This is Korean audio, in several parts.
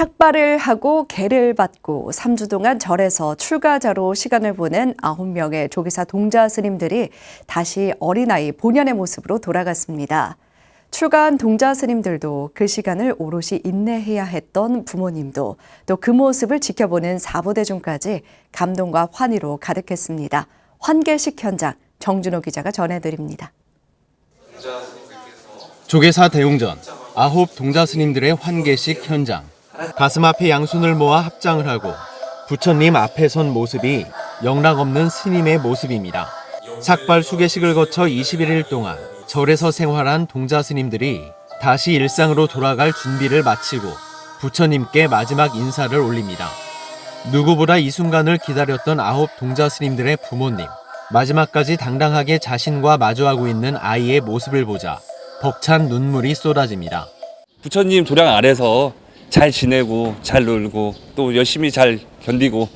삭발을 하고 개를 받고 3주 동안 절에서 출가자로 시간을 보낸 9명의 조기사 동자 스님들이 다시 어린아이 본연의 모습으로 돌아갔습니다. 출가한 동자 스님들도 그 시간을 오롯이 인내해야 했던 부모님도 또 그 모습을 지켜보는 사부대중까지 감동과 환희로 가득했습니다. 환계식 현장 정준호 기자가 전해드립니다. 조계사 대웅전 아홉 동자 스님들의 환계식 현장 가슴 앞에 양손을 모아 합장을 하고 부처님 앞에 선 모습이 영락 없는 스님의 모습입니다. 삭발 수계식을 거쳐 21일 동안 절에서 생활한 동자 스님들이 다시 일상으로 돌아갈 준비를 마치고 부처님께 마지막 인사를 올립니다. 누구보다 이 순간을 기다렸던 아홉 동자 스님들의 부모님. 마지막까지 당당하게 자신과 마주하고 있는 아이의 모습을 보자 벅찬 눈물이 쏟아집니다. 부처님 도량 아래서 잘 지내고 잘 놀고 또 열심히 잘 견디고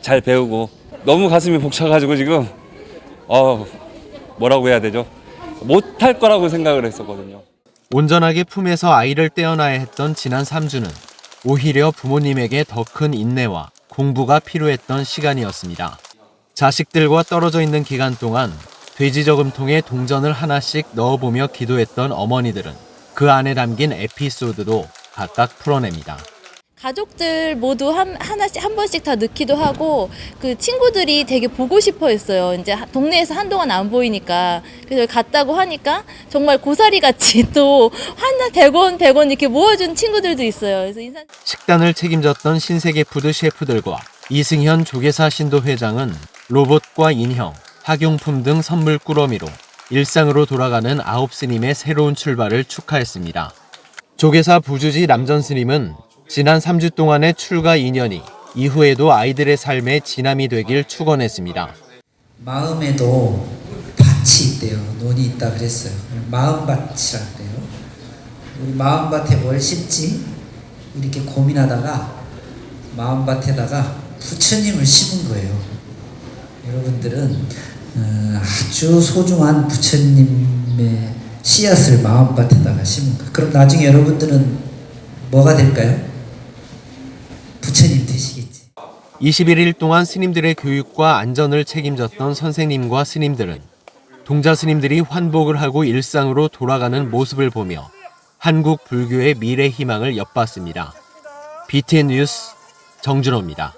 잘 배우고 너무 가슴이 벅차가지고 지금 어 뭐라고 해야 되죠 못할 거라고 생각을 했었거든요. 온전하게 품에서 아이를 떼어놔야 했던 지난 3주는 오히려 부모님에게 더 큰 인내와 공부가 필요했던 시간이었습니다. 자식들과 떨어져 있는 기간 동안 돼지 저금통에 동전을 하나씩 넣어보며 기도했던 어머니들은 그 안에 담긴 에피소드도 각각 풀어냅니다. 가족들 모두 한, 하나씩 한 번씩 다 넣기도 하고 그 친구들이 되게 보고 싶어 했어요. 이제 하- 동네에서 한동안 안 보이니까 그래서 갔다고 하니까 정말 고사리 같이 또 하나 100원 100원 이렇게 모아준 친구들도 있어요. 그래서 인사 식단을 책임졌던 신세계 푸드 셰프들과 이승현 조계사 신도 회장은 로봇과 인형, 학용품 등 선물 꾸러미로 일상으로 돌아가는 아홉 스님의 새로운 출발을 축하했습니다. 조계사 부주지 남전 스님은 지난 3주 동안의 출가 인연이 이후에도 아이들의 삶에 진함이 되길 축원했습니다. 마음에도 밭이 있대요. 논이 있다 그랬어요. 마음밭이라 그래요. 우리 마음밭에 뭘 심지? 이렇게 고민하다가 마음밭에다가 부처님을 심은 거예요. 여러분들은 어, 아주 소중한 부처님의 씨앗을 마음밭에다가 심은 거예요. 그럼 나중에 여러분들은 뭐가 될까요? 부처님 되시겠지. 21일 동안 스님들의 교육과 안전을 책임졌던 선생님과 스님들은 동자 스님들이 환복을 하고 일상으로 돌아가는 모습을 보며 한국 불교의 미래 희망을 엿봤습니다. BTN 뉴스 정준호입니다.